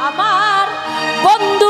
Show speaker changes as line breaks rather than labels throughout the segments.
আমার বন্ধুরে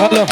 হ্যালো,